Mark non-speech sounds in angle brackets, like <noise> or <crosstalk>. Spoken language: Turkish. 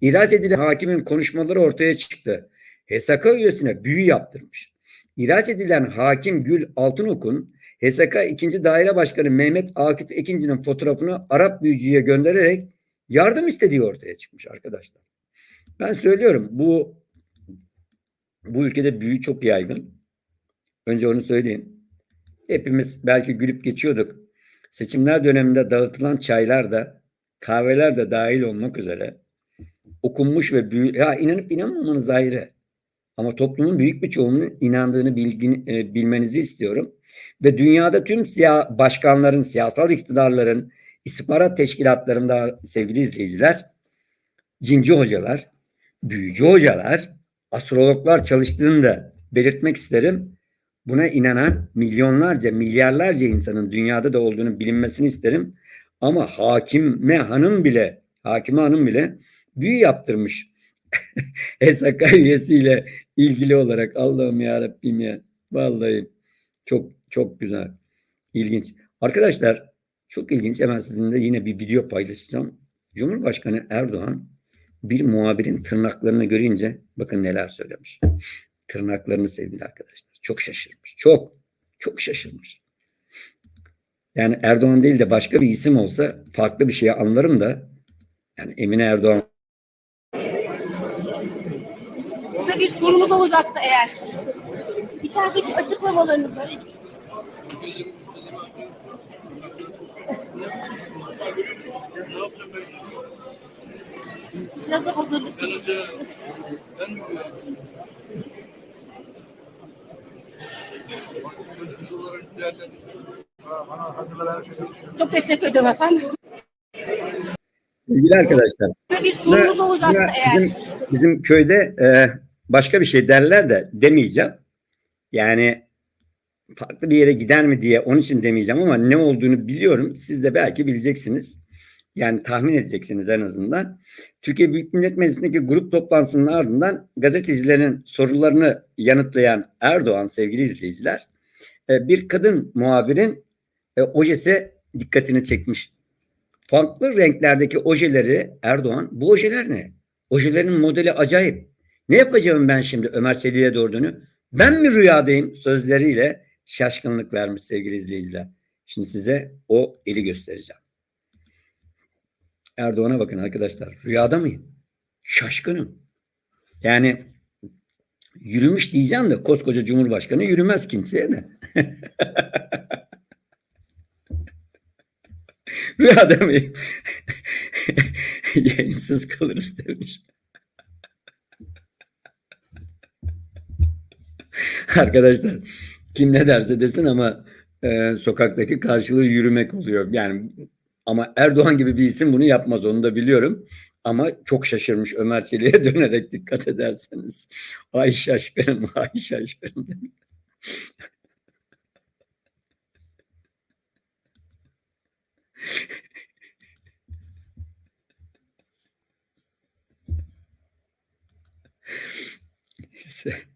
ihraç edilen hakimin konuşmaları ortaya çıktı. HSK üyesine büyü yaptırmış. İhraç edilen hakim Gül Altınok'un HSK 2. Daire Başkanı Mehmet Akif Ekinci'nin fotoğrafını Arap büyücüye göndererek yardım istediği ortaya çıkmış arkadaşlar. Ben söylüyorum bu bu ülkede büyü çok yaygın. Önce onu söyleyeyim. Hepimiz belki gülüp geçiyorduk. Seçimler döneminde dağıtılan çaylar da kahveler de dahil olmak üzere okunmuş ve büyü ya inanıp inanmamanız ayrı. Ama toplumun büyük bir çoğunluğunun inandığını bilgin, e, bilmenizi istiyorum. Ve dünyada tüm siya başkanların, siyasal iktidarların, istihbarat teşkilatlarında sevgili izleyiciler, cinci hocalar, büyücü hocalar, astrologlar çalıştığını da belirtmek isterim. Buna inanan milyonlarca, milyarlarca insanın dünyada da olduğunu bilinmesini isterim. Ama hakime hanım bile, hakime hanım bile büyü yaptırmış. <laughs> SK üyesiyle ilgili olarak Allah'ım ya Rabbim ya. Vallahi çok çok güzel. İlginç. Arkadaşlar çok ilginç. Hemen sizinle yine bir video paylaşacağım. Cumhurbaşkanı Erdoğan bir muhabirin tırnaklarını görünce bakın neler söylemiş. Tırnaklarını sevgili arkadaşlar. Çok şaşırmış. Çok çok şaşırmış. Yani Erdoğan değil de başka bir isim olsa farklı bir şey anlarım da yani Emine Erdoğan Size bir sorumuz olacaktı eğer. İçerideki açıklamalarınızı biraz da hazırlık. Çok teşekkür ederim efendim. sevgili arkadaşlar bir sorumuz olacaktı eğer. Bizim, bizim köyde e, başka bir şey derler de demeyeceğim. Yani farklı bir yere gider mi diye onun için demeyeceğim ama ne olduğunu biliyorum. Siz de belki bileceksiniz. Yani tahmin edeceksiniz en azından. Türkiye Büyük Millet Meclisi'ndeki grup toplantısının ardından gazetecilerin sorularını yanıtlayan Erdoğan sevgili izleyiciler e, bir kadın muhabirin e, ojesi dikkatini çekmiş. Farklı renklerdeki ojeleri Erdoğan bu ojeler ne? Ojelerin modeli acayip. Ne yapacağım ben şimdi Ömer Çelik'e doğru Ben mi rüyadayım sözleriyle şaşkınlık vermiş sevgili izleyiciler. Şimdi size o eli göstereceğim. Erdoğan'a bakın arkadaşlar. Rüyada mıyım? Şaşkınım. Yani yürümüş diyeceğim de koskoca Cumhurbaşkanı yürümez kimseye de. <laughs> Rüyada mıyım? <laughs> Yayınsız kalırız demiş. <laughs> Arkadaşlar kim ne derse desin ama e, sokaktaki karşılığı yürümek oluyor. Yani ama Erdoğan gibi bir isim bunu yapmaz onu da biliyorum. Ama çok şaşırmış Ömer Çelik'e <laughs> dönerek dikkat ederseniz. Ay şaşkınım, ay şaşkınım. <laughs> Neyse.